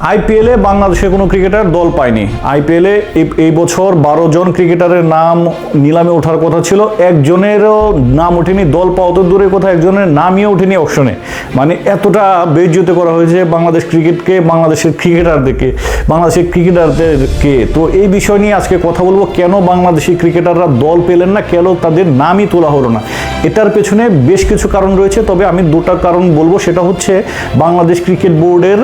আইপিএলে বাংলাদেশে কোনো ক্রিকেটার দল পায়নি। আইপিএলে এই বছর বারো জন ক্রিকেটারের নাম নিলামে ওঠার কথা ছিল। একজনেরও নাম ওঠেনি, দল পাওয়া তো দূরের কথা, একজনের নামই ওঠেনি অপশনে মানে এতটা বেজ্জতি করা হয়েছে বাংলাদেশ ক্রিকেটকে, বাংলাদেশের ক্রিকেটারদেরকে বাংলাদেশের ক্রিকেটারদেরকে। তো এই বিষয় নিয়ে আজকে কথা বলব, কেন বাংলাদেশি ক্রিকেটাররা দল পেলেন না, কেন তাদের নামই তোলা হলো না? এটার পেছনে বেশ কিছু কারণ রয়েছে, তবে আমি দুটা কারণ বলব। সেটা হচ্ছে বাংলাদেশ ক্রিকেট বোর্ডের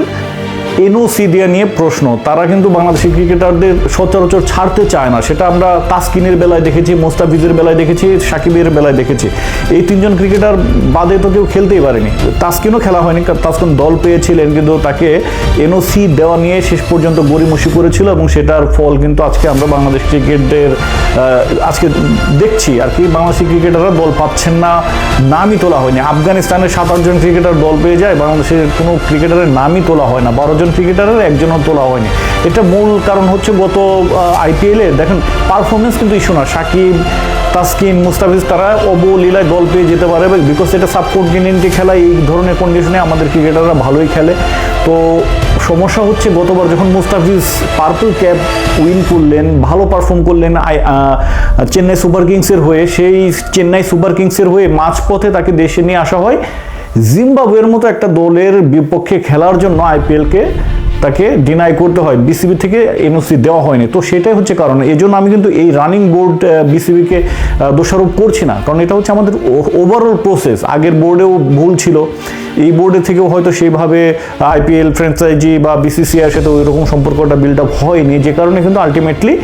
এনওসি দিয়ে নিয়ে প্রশ্ন। তারা কিন্তু বাংলাদেশি ক্রিকেটারদের সচরাচর ছাড়তে চায় না। সেটা আমরা তাসকিনের বেলায় দেখেছি, মোস্তাফিজের বেলায় দেখেছি, সাকিবের বেলায় দেখেছি। এই তিনজন ক্রিকেটার বাদে তো কেউ খেলতেই পারেনি। তাসকিনও খেলা হয়নি তাসকিন দল পেয়েছিলেন, কিন্তু তাকে এনওসি দেওয়া নিয়ে শেষ পর্যন্ত গড়িমসি করেছিল এবং সেটার ফল কিন্তু আজকে আমরা বাংলাদেশ ক্রিকেটের আজকে দেখছি আর কি। বাংলাদেশি ক্রিকেটাররা দল পাচ্ছেন না, নামই তোলা হয়নি। আফগানিস্তানের সাত আটজন ক্রিকেটার দল পেয়ে যায়, বাংলাদেশের কোনো ক্রিকেটারের নামই তোলা হয় না। বারো জন ক্রিকেটারের একজনও তোলা হয়নি। এটা মূল কারণ হচ্ছে গত আইপিএলে দেখেন পারফরমেন্স কিন্তু ইস্যু না। সাকিব, তাসকিন, মুস্তাফিজ, তারা অবলীলায় দল পেয়ে যেতে পারে বিকজ এটা সাব সাবকন্টিনেন্টে খেলা, এই ধরনের কন্ডিশনে আমাদের ক্রিকেটাররা ভালোই খেলে। তো সমস্যা হচ্ছে, গতবার যখন মুস্তাফিজ পার্পল ক্যাপ উইন করলেন, ভালো পারফর্ম করলেন চেন্নাই সুপার কিংসের হয়ে, সেই চেন্নাই সুপার কিংসের হয়ে মাঝপথে তাকে দেশে নিয়ে আসা হয়। জিম্বাবুয়ের মতো একটা দলের বিপক্ষে খেলার জন্য আইপিএলকে তাকে ডিনাই করতে হয়। বিসিবি থেকে এনওসি দেওয়া হয়নি। তো সেটাই হচ্ছে কারণ। এই জন্য আমি কিন্তু এই রানিং বোর্ড বিসিবিকে দোষারোপ করছি না। কারণ এটা হচ্ছে আমাদের ওভারঅল প্রসেস আগের বোর্ডেও ভুল ছিল। এই বোর্ডে থেকেও হয়তো সেইভাবে আইপিএল ফ্র্যাঞ্চাইজি বা বিসিসিআইয়ের সাথে ওই রকম সম্পর্কটা বিল্ড আপ হয়নি। যে কারণে কিন্তু আলটিমেটলি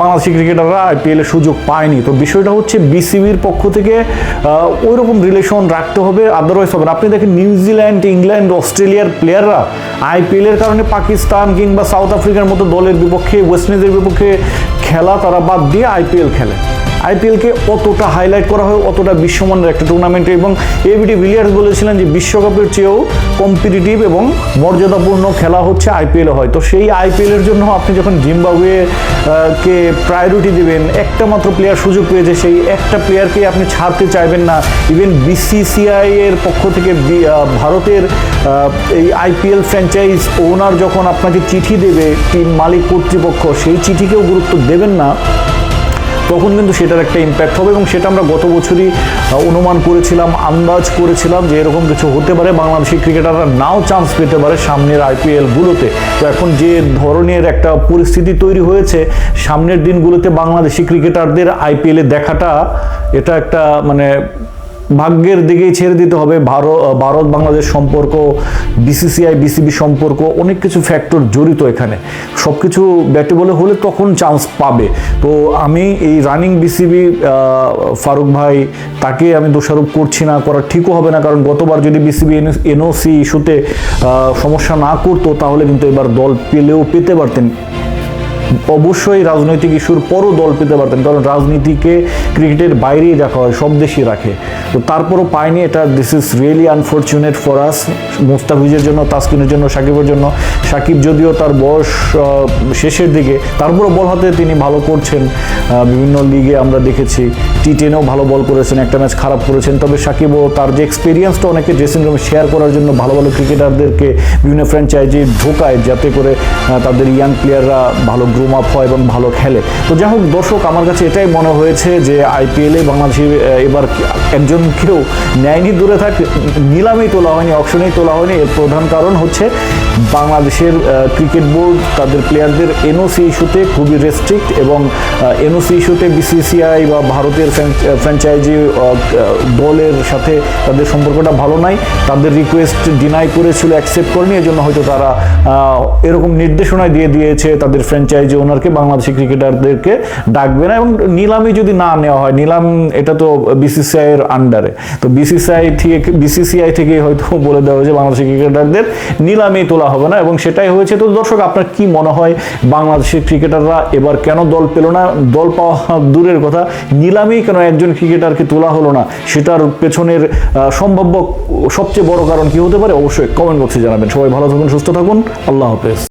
বাংলাদেশি ক্রিকেটাররা আইপিএলের সুযোগ পায়নি। তো বিষয়টা হচ্ছে বিসিবির পক্ষ থেকে ওই রকম রিলেশন রাখতে হবে। আদারওয়াইজ হবে আপনি দেখেন নিউজিল্যান্ড ইংল্যান্ড অস্ট্রেলিয়ার প্লেয়াররা আইপিএলের কারণে পাকিস্তান কিংবা সাউথ আফ্রিকার মতো দলের বিপক্ষে, ওয়েস্ট ইন্ডিজের বিপক্ষে খেলা তারা বাদ দিয়ে আইপিএল খেলে। আইপিএলকে অতটা হাইলাইট করা হয়, অতটা বিশ্বমানের একটা টুর্নামেন্টে এবং এবিডি ভিলিয়ার্স বলেছিলেন যে, বিশ্বকাপের চেয়েও কম্পিটিটিভ এবং মর্যাদাপূর্ণ খেলা হচ্ছে আইপিএল হয়। তো সেই আইপিএলের জন্য আপনি যখন জিম্বাবুয়ে কে প্রায়োরিটি দেবেন, একটা মাত্র প্লেয়ার সুযোগ পেয়েছে, সেই একটা প্লেয়ারকে আপনি ছাড়তে চাইবেন না। ইভেন বিসিসিআই এর পক্ষ থেকে ভারতের এই আইপিএল ফ্র্যাঞ্চাইজ ওনার যখন আপনাকে চিঠি দেবে, টিম মালিক কর্তৃপক্ষ, সেই চিঠিকেও গুরুত্ব দেবেন না। তখন কিন্তু সেটার একটা ইম্প্যাক্ট হবে এবং সেটা আমরা গত বছরই অনুমান করেছিলাম, আন্দাজ করেছিলাম যে এরকম কিছু হতে পারে। বাংলাদেশি ক্রিকেটাররা নাও চান্স পেতে পারে সামনের আইপিএলগুলোতে তো এখন যে ধরনের একটা পরিস্থিতি তৈরি হয়েছে, সামনের দিনগুলোতে বাংলাদেশি ক্রিকেটারদের আইপিএলে দেখাটা, এটা একটা মানে ভাগ্যের দিকেই ছেড়ে দিতে হবে। ভারত ভারত, বাংলাদেশ সম্পর্ক বিসিসিআই বিসিবি সম্পর্ক, অনেক কিছু ফ্যাক্টর জড়িত এখানে। সব কিছু ব্যাটে বলে হলে তখন চান্স পাবে। তো আমি এই রানিং বিসিবি ফারুক ভাই, তাকে আমি দোষারোপ করছি না, করা ঠিকও হবে না, কারণ গতবার যদি বিসিবি এনওসি ইস্যুতে সমস্যা না করতো, তাহলে কিন্তু এবার দল পেলেও পেতে পারতেন। অবশ্যই রাজনৈতিক ইস্যুর পরও দল পেতে পারতেন, কারণ রাজনীতিকে ক্রিকেটের বাইরেই রাখা হয়, সব দেশই রাখে। তো তারপরও পায়নি এটা this is really unfortunate for us মুস্তাফিজের জন্য, তাসকিনের জন্য, সাকিবের জন্য। সাকিব যদিও তার বয়স শেষের দিকে, তারপরও বল হাতে তিনি ভালো করছেন বিভিন্ন লিগে আমরা দেখেছি। টি টেনেও ভালো বল করেছেন, একটা ম্যাচ খারাপ করেছেন, তবে সাকিবও তার যে এক্সপিরিয়েন্সটা অনেকে ড্রেসিং রুমে শেয়ার করার জন্য ভালো ভালো ক্রিকেটারদেরকে বিভিন্ন ফ্র্যাঞ্চাইজি ঢোকায়, যাতে করে তাদের ইয়াং প্লেয়াররা ভালো গ্রুম আপ হয় এবং ভালো খেলে। তো যাই হোক, দর্শক, আমার কাছে এটাই মনে হয়েছে যে আইপিএলে বাংলাদেশের এবার একজন কেউ ন্যায়নি দূরে থাক, নিলামেই তোলা হয়নি, অপশনেই তোলা হয়নি। এর প্রধান কারণ হচ্ছে বাংলাদেশের ক্রিকেট বোর্ড, তাদের প্লেয়ারদের এনওসি ইস্যুতে খুবই রেস্ট্রিক্ট এবং এনওসি ইস্যুতে বিসিসিআই বা ভারতের ফ্র্যাঞ্চাইজি দলের সাথে তাদের সম্পর্কটা ভালো নাই। তাদের রিকোয়েস্ট ডিনাই করেছিল অ্যাকসেপ্ট করেনি, এজন্য হয়তো তারা এরকম নির্দেশনা দিয়ে দিয়েছে তাদের ফ্র্যাঞ্চাইজি ওনারকে বাংলাদেশি ক্রিকেটারদেরকে ডাকবে না এবং নিলামে যদি না নেওয়া হয়, নিলাম এটা তো বিসিসিআই এর আন্ডারে তো বিসিসিআই থেকে বিসিসিআই থেকে হয়তো বলে দেওয়া হয়েছে বাংলাদেশি ক্রিকেটারদের নিলামেই তোলা হবে না এবং সেটাই হয়েছে। তো দর্শক, আপনার কি মনে হয় বাংলাদেশের ক্রিকেটাররা এবার কেন দল পেল না? দল পাওয়া দূরের কথা, নিলামেই কেন একজন ক্রিকেটারকে তোলা হলো না? সেটার পেছনের সম্ভাব্য সবচেয়ে বড় কারণ কি হতে পারে? অবশ্যই কমেন্ট বক্সে জানাবেন। সবাই ভালো থাকুন, সুস্থ থাকুন। আল্লাহ হাফেজ।